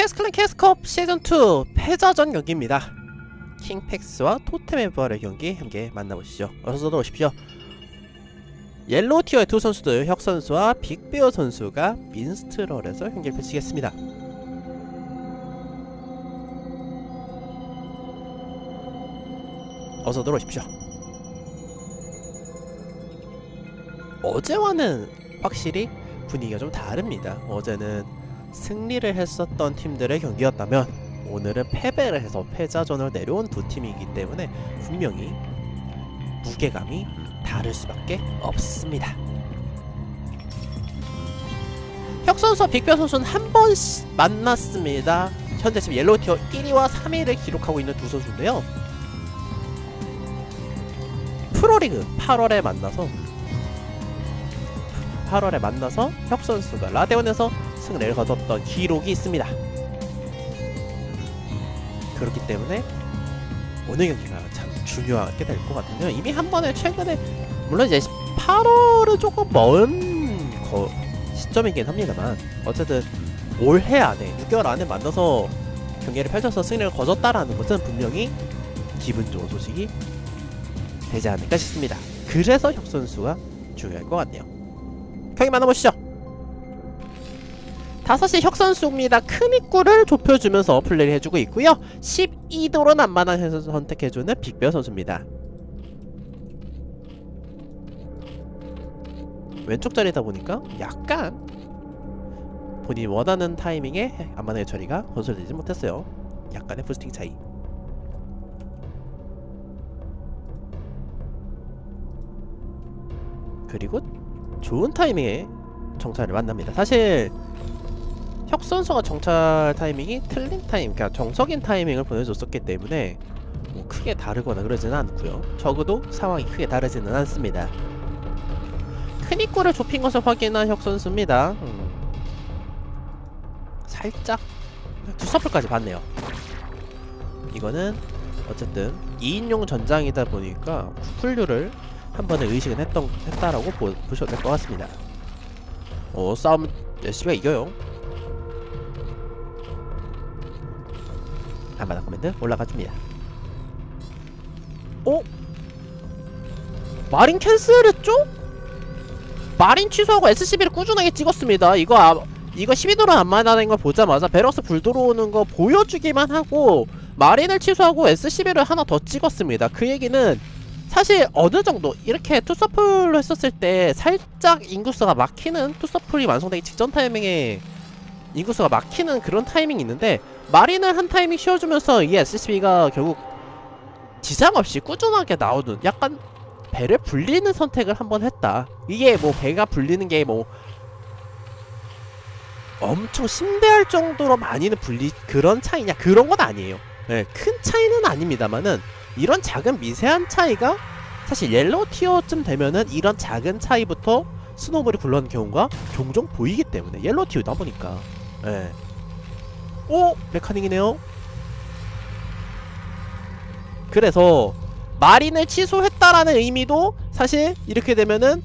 캐스클랜 캐스컵 시즌2 패자전 경기입니다. 킹팩스와 토템의 부활의 경기 함께 만나보시죠. 어서들 오십시오. 옐로우 티어의 두 선수들 혁 선수와 빅베어 선수가 민스트럴에서 경기를 펼치겠습니다. 어서들 오십시오. 어제와는 확실히 분위기가 좀 다릅니다. 어제는 승리를 했었던 팀들의 경기였다면 오늘은 패배를 해서 패자전을 내려온 두 팀이기 때문에 분명히 무게감이 다를 수밖에 없습니다. 혁 선수와 빅변 선수는 한 번 만났습니다. 현재 지금 옐로우 티어 1위와 3위를 기록하고 있는 두 선수인데요. 프로리그 8월에 만나서 8월에 만나서 혁 선수가 라데온에서 승리를 거뒀던 기록이 있습니다. 그렇기 때문에 오늘 경기가 참 중요하게 될 것 같은데요. 이미 한 번에 최근에 물론 이제 8월은 조금 먼 거, 시점이긴 합니다만 어쨌든 올해 안에 6개월 안에 만나서 경기를 펼쳐서 승리를 거뒀다라는 것은 분명히 기분 좋은 소식이 되지 않을까 싶습니다. 그래서 혁 선수가 중요할 것 같네요. 경기 만나보시죠. 5시 혁 선수입니다. 큰 입구를 좁혀주면서 플레이를 해주고 있고요. 12도로 난만한 선수 선택해주는 빅베어 선수입니다. 왼쪽 자리다 보니까 약간 본인이 원하는 타이밍에 안만의 처리가 건설되지 못했어요. 약간의 부스팅 차이. 그리고 좋은 타이밍에 정찰을 만납니다. 사실 혁 선수가 정찰 타이밍이 틀린 타임, 그러니까 정석인 타이밍을 보내줬었기 때문에 뭐 크게 다르거나 그러지는 않고요. 적어도 상황이 크게 다르지는 않습니다. 큰 입구를 좁힌 것을 확인한 혁 선수입니다. 음. 살짝 두 서플까지 봤네요. 이거는 어쨌든 2인용 전장이다 보니까 쿠플류를 한 번에 의식은 했던 했다라고 보, 보셔도 될 것 같습니다. 어 싸움 열심히 이겨요. 한바닥 코멘트 올라가줍니다. 어? 마린 캔슬했죠? 마린 취소하고 SCB를 꾸준하게 찍었습니다. 이거 아, 이거 12도로 안 만나는 걸 보자마자 베럭스 불 들어오는 거 보여주기만 하고 마린을 취소하고 SCB를 하나 더 찍었습니다. 그 얘기는 사실 어느 정도 이렇게 투서플로 했었을 때 살짝 인구수가 막히는 투서플이 완성되기 직전 타이밍에 인구수가 막히는 그런 타이밍이 있는데 마린을 한 타이밍 씌워주면서 이 SCB가 결국 지장 없이 꾸준하게 나오는 약간 배를 불리는 선택을 한번 했다. 이게 뭐 배가 불리는 게 뭐 엄청 심대할 정도로 많이는 불리 그런 차이냐 그런 건 아니에요. 네, 큰 차이는 아닙니다만은 이런 작은 미세한 차이가 사실 옐로우 티어쯤 되면은 이런 작은 차이부터 스노볼이 굴러가는 경우가 종종 보이기 때문에 옐로우 티어다 보니까 예. 오! 메카닉이네요 그래서 마린을 취소했다라는 의미도 사실 이렇게 되면은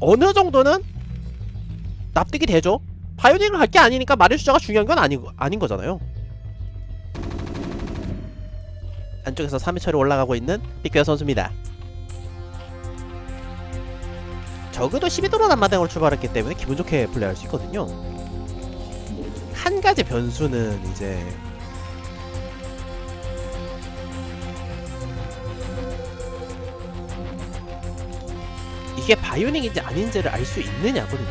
어느 정도는 납득이 되죠 바이오닉을 갈 게 아니니까 마린 숫자가 중요한 건 아니, 아닌 거잖아요 안쪽에서 3위 처리 올라가고 있는 빅베어 선수입니다. 적어도 12도로 남마당으로 출발했기 때문에 기분 좋게 플레이할 수 있거든요. 한 가지 변수는 이제 이게 바이오닉인지 아닌지를 알 수 있느냐거든요.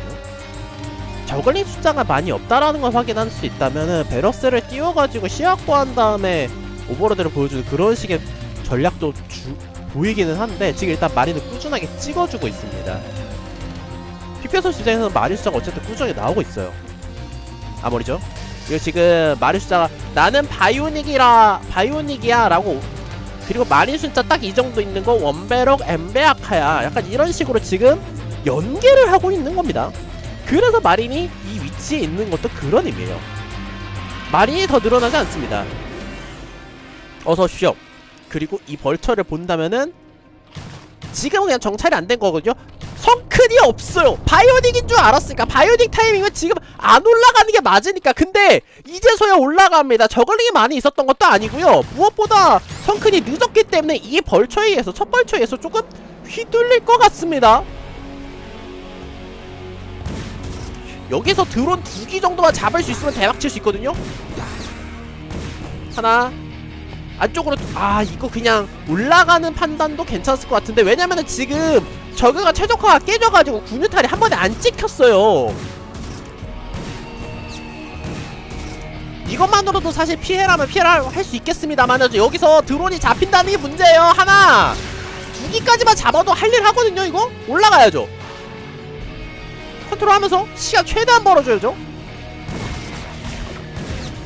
저글링 숫자가 많이 없다라는 걸 확인할 수 있다면은 베러스를 띄워가지고 시야구한 다음에 오버로드를 보여주는 그런 식의 전략도 주, 보이기는 한데 지금 일단 마린을 꾸준하게 찍어주고 있습니다. 피피어 선수 입장에서는 마린 숫자가 어쨌든 꾸준히 나오고 있어요. 아머리죠? 이거 지금 마린 숫자가 나는 바이오닉이라 바이오닉이야 라고 그리고 마린 숫자 딱 이 정도 있는 거 원베럭 엠베아카야 약간 이런 식으로 지금 연계를 하고 있는 겁니다. 그래서 마린이 이 위치에 있는 것도 그런 의미예요. 마린이 더 늘어나지 않습니다. 어서 오십시오. 그리고 이 벌처를 본다면은 지금은 그냥 정찰이 안 된 거거든요. 성큰이 없어요. 바이오닉인 줄 알았으니까 바이오닉 타이밍은 지금 안 올라가는 게 맞으니까. 근데 이제서야 올라갑니다. 저글링이 많이 있었던 것도 아니고요. 무엇보다 성큰이 늦었기 때문에 이 벌처에 의해서 첫 벌처에 의해서 조금 휘둘릴 것 같습니다. 여기서 드론 두 기 정도만 잡을 수 있으면 대박 칠 수 있거든요. 하나. 안쪽으로 아 이거 그냥 올라가는 판단도 괜찮을 것 같은데. 왜냐면은 지금 저그가 최적화가 깨져가지고 군유탈이 한 번에 안 찍혔어요. 이것만으로도 사실 피해라면 피해라 할수 있겠습니다만 여기서 드론이 잡힌다는 게 문제예요 하나. 두 기까지만 잡아도 할 일 하거든요 이거? 올라가야죠. 컨트롤하면서 시간 최대한 벌어줘야죠.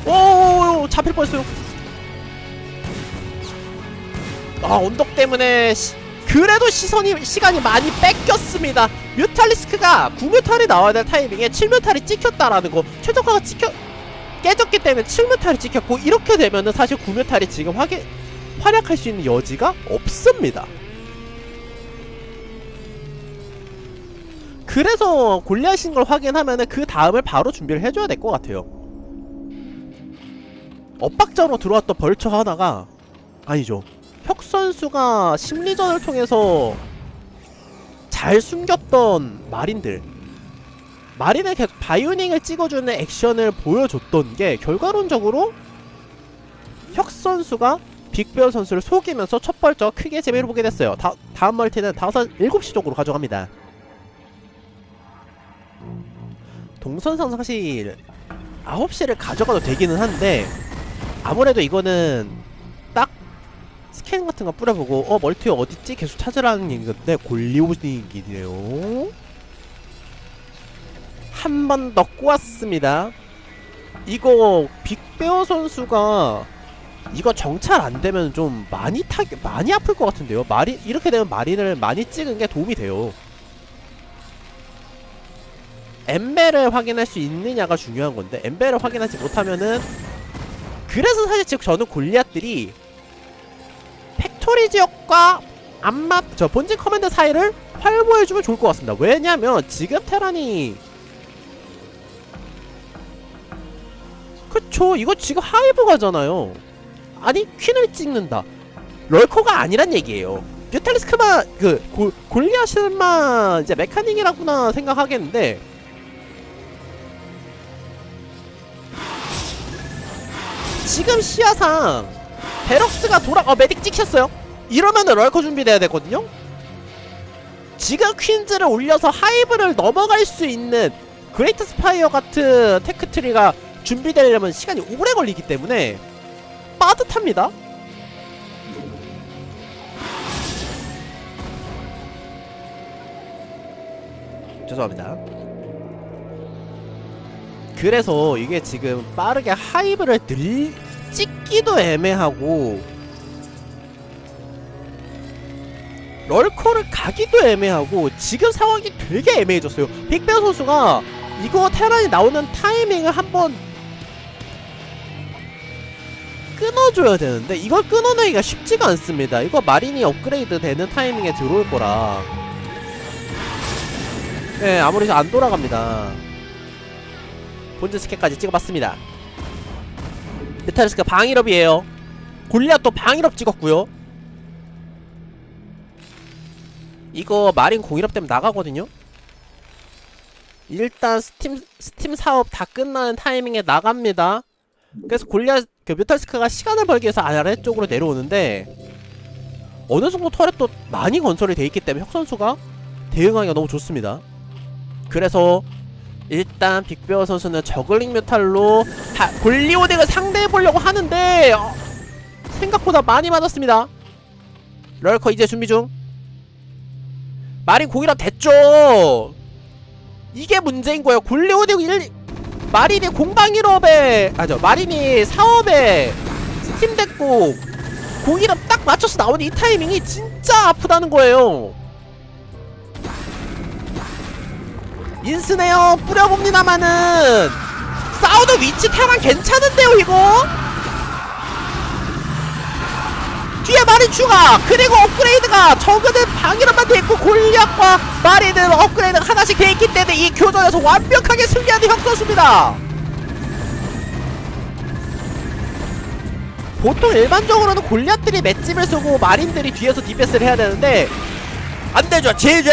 오 잡힐 뻔했어요. 아 언덕 때문에 시, 그래도 시선이 시간이 많이 뺏겼습니다. 뮤탈리스크가 9뮤탈이 나와야 될 타이밍에 7뮤탈이 찍혔다라는 거 최적화가 찍혀 깨졌기 때문에 7뮤탈이 찍혔고 이렇게 되면은 사실 9뮤탈이 지금 확인 활약할 수 있는 여지가 없습니다. 그래서 골리앗인 걸 확인하면은 그 다음을 바로 준비를 해줘야 될 것 같아요. 엇박자로 들어왔던 벌처 하나가 아니죠 혁 선수가 심리전을 통해서 잘 숨겼던 마린들. 마린의 계속 바이오닝을 찍어주는 액션을 보여줬던 게 결과론적으로 혁 선수가 빅베어 선수를 속이면서 첫 벌적 크게 재미를 보게 됐어요. 다, 다음 멀티는 5, 7시 쪽으로 가져갑니다. 동선상 사실 9시를 가져가도 되기는 한데 아무래도 이거는 딱 스캔 같은 거 뿌려보고 어 멀티 어딨지? 계속 찾으라는 얘기인데 골리오닉이네요. 한 번 더 꼬았습니다. 이거 빅베어 선수가 이거 정찰 안 되면 좀 많이 타 많이 아플 것 같은데요? 마리 이렇게 되면 마린을 많이 찍은 게 도움이 돼요. 엠벨을 확인할 수 있느냐가 중요한 건데 엠벨을 확인하지 못하면은 그래서 사실 지금 저는 골리앗들이 팩토리 지역과 안맞 저 본진 커맨드 사이를 활보해주면 좋을 것 같습니다. 왜냐면 지금 테란이 그쵸 이거 지금 하이브 가잖아요. 아니 퀸을 찍는다. 럴커가 아니란 얘기예요. 뮤탈리스크만 그 골, 골리앗만 이제 메카닉이라구나 생각하겠는데 지금 시야상 베럭스가 돌아 어 메딕 찍혔어요. 이러면은 럴커 준비돼야 되거든요. 지금 퀸즈를 올려서 하이브를 넘어갈 수 있는 그레이트 스파이어 같은 테크트리가 준비되려면 시간이 오래 걸리기 때문에 빠듯합니다. 죄송합니다. 그래서 이게 지금 빠르게 하이브를 늘 찍기도 애매하고 럴커를 가기도 애매하고 지금 상황이 되게 애매해졌어요. 빅베어 선수가 이거 테란이 나오는 타이밍을 한번 끊어줘야 되는데 이걸 끊어내기가 쉽지가 않습니다. 이거 마린이 업그레이드 되는 타이밍에 들어올 거라. 네 아무리 안 돌아갑니다. 본즈 스캔까지 찍어봤습니다 메탈리스크 방일업이에요. 골리앗 또 방일업 찍었고요. 이거 마린 공일업 때문에 나가거든요. 일단 스팀 스팀 사업 다 끝나는 타이밍에 나갑니다. 그래서 골리앗 그 뮤탈스크가 시간을 벌기 위해서 아래 쪽으로 내려오는데 어느 정도 터렛도 많이 건설이 돼 있기 때문에 혁 선수가 대응하기가 너무 좋습니다. 그래서 일단 빅베어 선수는 저글링 뮤탈로 다 골리오덱을 상대해보려고 하는데 어, 생각보다 많이 맞았습니다. 럴커 이제 준비 중. 마린 공이라 됐죠. 이게 문제인 거예요. 골리오덱 1 마린이 공방 1업에 아죠 마린이 사업에 스팀 됐고 공이랑 딱 맞춰서 나오는 이 타이밍이 진짜 아프다는 거예요 인스네요 뿌려봅니다마는 싸우는 위치 테란 괜찮은데요 이거? 뒤에 마린 추가 그리고 업그레이드가 저그는 방위로만 돼 있고 골리앗과 마린은 업그레이드가 하나씩 돼 있기 때문에 이 교전에서 완벽하게 승리하는 형 선수입니다. 보통 일반적으로는 골리앗들이 맷집을 쓰고 마린들이 뒤에서 디펜스를 해야 되는데 안 되죠. 지제!